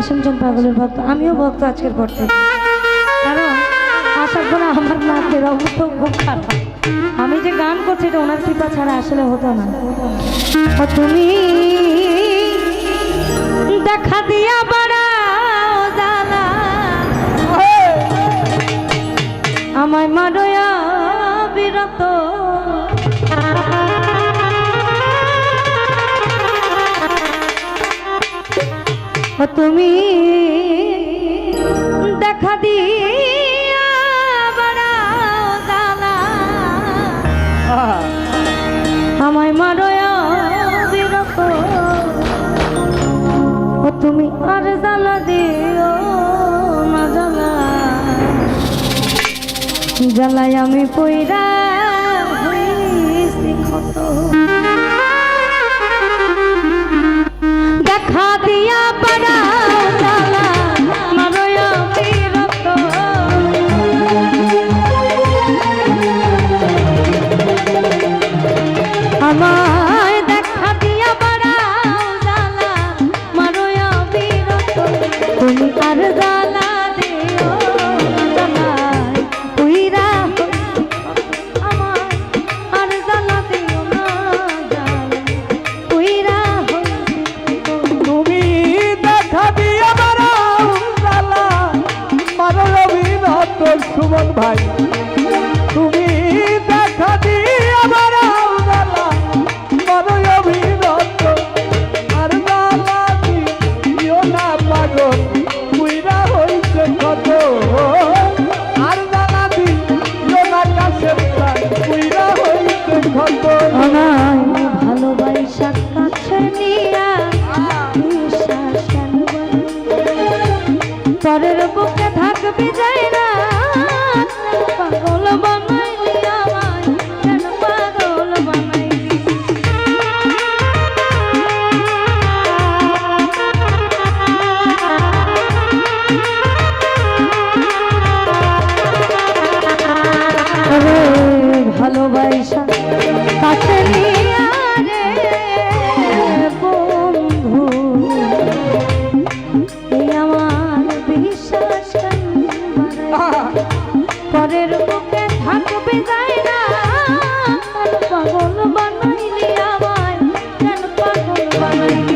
কাশিমচন্দ পাগলের ভক্ত? আমিও ভক্ত আজকের পর থেকে। কারণ আসার পরে আমার নাচের অবস্থা খুব খারাপ। আমি যে গান করছি, এটা ওনার কৃপা ছাড়া আসলে হতো না। তুমি দেখা দিয়া বাড়াও জানা আমায় মারয়া তুমি, দেখা দি আমায় মারো তুমি আর জ্বালা দিও না জ্বালা। জ্বালায় আমি পইরা হইছি কত দেখা দিয়া পাড়া। মন ভাই Thank you.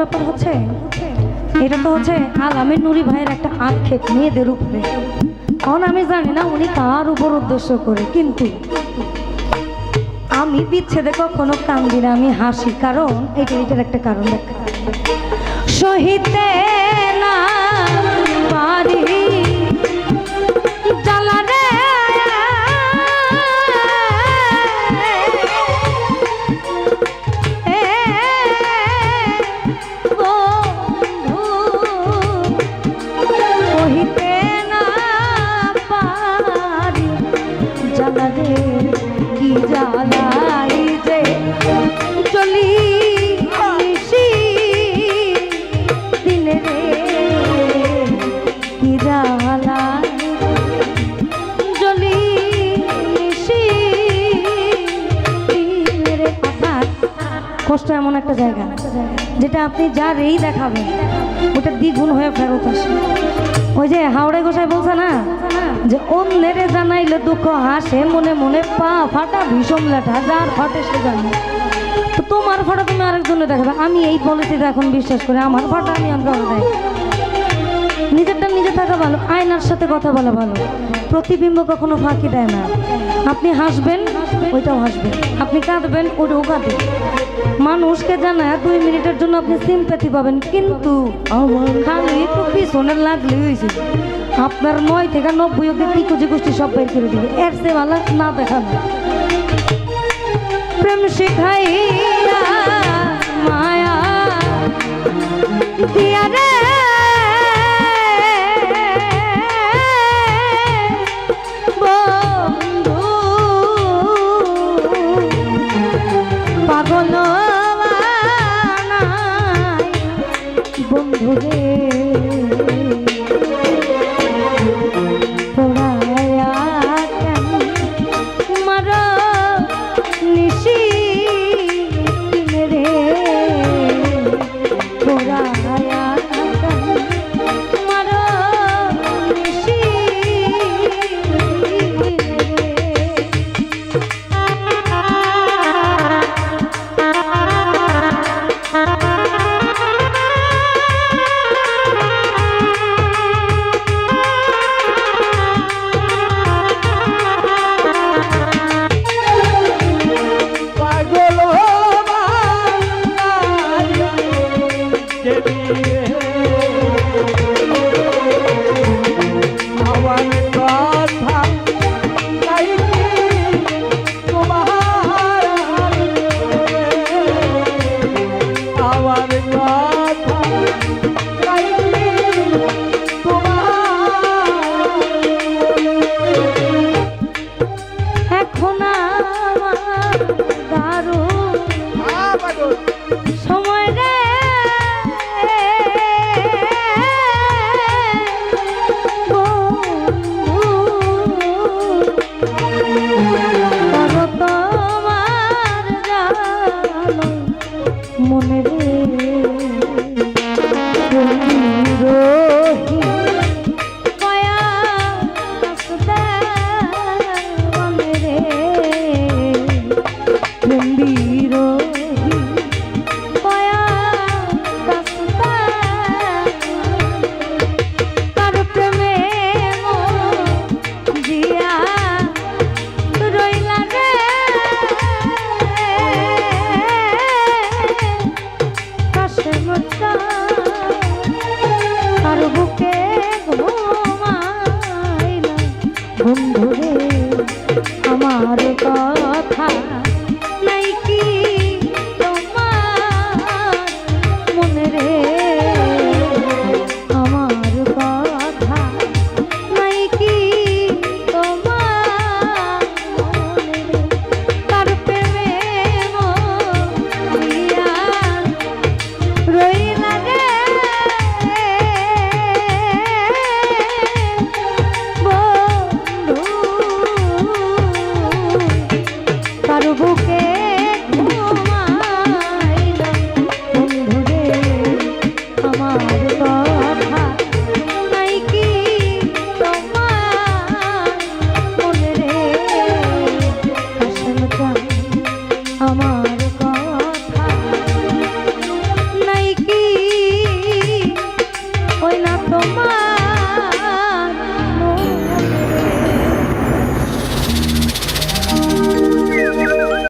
ব্যাপার হচ্ছে? এটা তো হচ্ছে আলামের নুরি ভাইয়ের একটা আক্ষেপ মেয়েদের উপরে। কারণ আমি জানি না উনি তার উপর উদ্দেশ্য করে, কিন্তু আমি বিচ্ছেদে কখনো কান্দি না, আমি হাসি, কারণ এটা এটার একটা কারণ দেখা। সহিতে না কষ্ট এমন একটা জায়গা যেটা আপনি যা রেই দেখাবেন, ওটা দ্বিগুণ হয়ে ফেরত আসে ওই যে হাওড়ে গোসাই বলছে না, যে অন্যের জানাইলে দুঃখ হাসে, মনে মনে পা ফাটা ভীষণ লেঠা যার ফাটে সে জানে। তো তোমার ফাটা তুমি আরেকজনে দেখাবে, আমি এই পলিসিতে এখন বিশ্বাস করি, আমার ফাটা আমি আর কারও দেয় নিজেরটা নিজে থাকা ভালো, আয়নার সাথে কথা বলা ভালো। প্রতিবিম্ব কখনো ফাঁকি দেয় না। আপনি হাসবেন ওইটাও হাসবেন। আপনি কাঁদবেন ওটাও কাঁদবে মানুষকে জানায় দুই মিনিটের জন্য আপনি সিম্প্যাথি পাবেন কিন্তু খালি একটু পিছনে লাগলে হয়েছে। আপনার নয় থেকে নব্বই অব্দি টিকুজি গোষ্ঠী সব বের করে দিবে। এর সে ভালো না দেখানো প্রেম শিখাইয়া মায়া দিয়া আমার